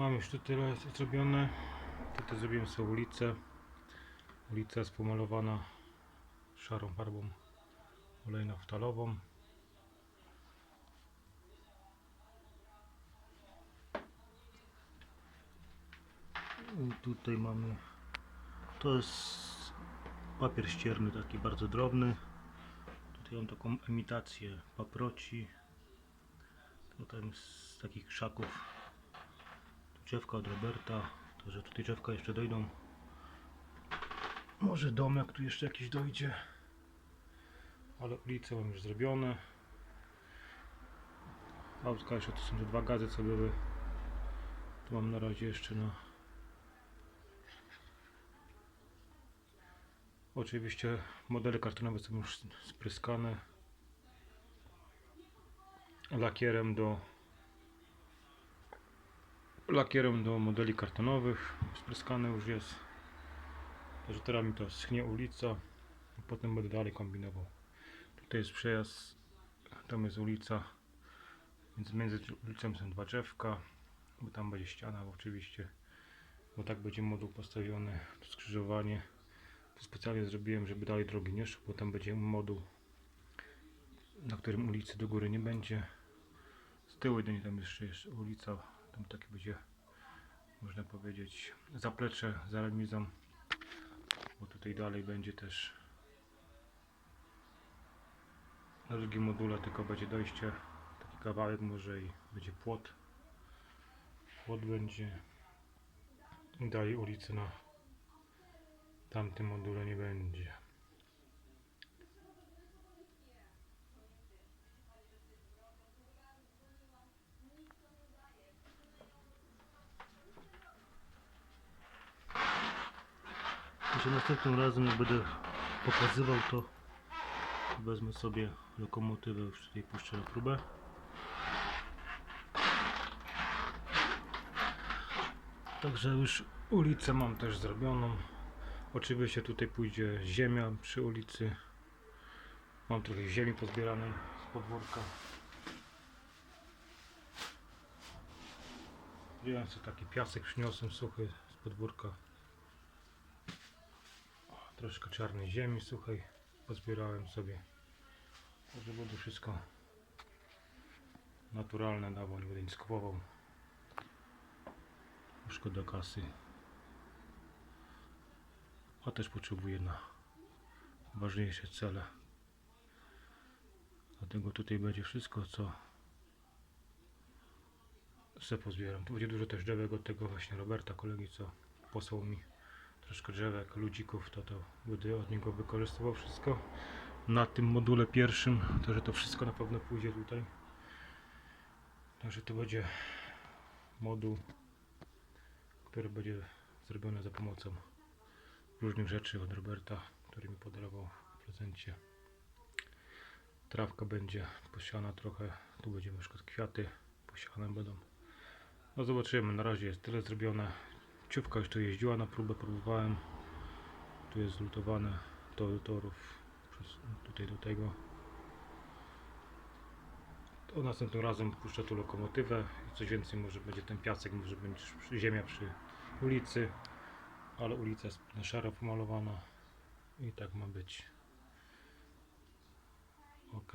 Mam już tu tyle zrobione. Tutaj zrobiłem sobie ulicę. Ulica jest pomalowana szarą farbą olejno-ftalową. I tutaj mamy to jest papier ścierny taki bardzo drobny tutaj mam taką imitację paproci tutaj z takich krzaków drzewka od Roberta także tutaj drzewka jeszcze dojdą. Może domek tu jeszcze jakiś dojdzie. Ale ulice mam już zrobione. Autka jeszcze to są te dwa gazy co były. Tu mam na razie jeszcze na Oczywiście modele kartonowe są już spryskane. Lakierem do lakierem do modeli kartonowych spryskane już jest. Także teraz mi to schnie ulica a potem będę dalej kombinował. Tutaj jest przejazd tam jest ulica więc między ulicą są dwa drzewka bo tam będzie ściana oczywiście bo tak będzie moduł postawiony to skrzyżowanie. To specjalnie zrobiłem, żeby dalej drogi nie szło, bo tam będzie moduł, na którym ulicy do góry nie będzie. Z tyłu jedynie tam jeszcze jest ulica, tam będzie, można powiedzieć, zaplecze za remizą, bo tutaj dalej będzie też na drugim module tylko będzie dojście, taki kawałek może i będzie płot. Płot będzie i dalej ulicy na tamtym module nie będzie. Jeszcze następnym razem jak będę pokazywał to wezmę sobie lokomotywę już tutaj puszczę na próbę. Także już ulicę mam też zrobioną. Oczywiście tutaj pójdzie ziemia przy ulicy. Mam trochę ziemi pozbieranej z podwórka. Wziąłem sobie taki piasek, przyniosłem suchy z podwórka. Troszkę czarnej ziemi suchej pozbierałem sobie. Także będzie wszystko naturalne, dało, nie będę nic kupował. Szkoda kasy a też potrzebuję na ważniejsze cele. Dlatego tutaj będzie wszystko, co se pozbieram. Tu będzie dużo też drzewek od tego właśnie Roberta, kolegi, co posłał mi troszkę drzewek, ludzików, to to będę od niego wykorzystywał wszystko na tym module pierwszym, to że to wszystko na pewno pójdzie tutaj. Także to będzie moduł, który będzie zrobiony za pomocą różnych rzeczy od Roberta, który mi podarował w prezencie. Trawka będzie posiana trochę, tu będziemy na przykład kwiaty posiane będą. No zobaczymy, na razie jest tyle zrobione. Już tu jeździła na próbę, próbowałem. Tu jest zlutowane to do torów tutaj do tego. To następnym razem puszczę tu lokomotywę i coś więcej może będzie ten piasek, może będzie ziemia przy ulicy ale ulica jest na szaro pomalowana i tak ma być. Ok.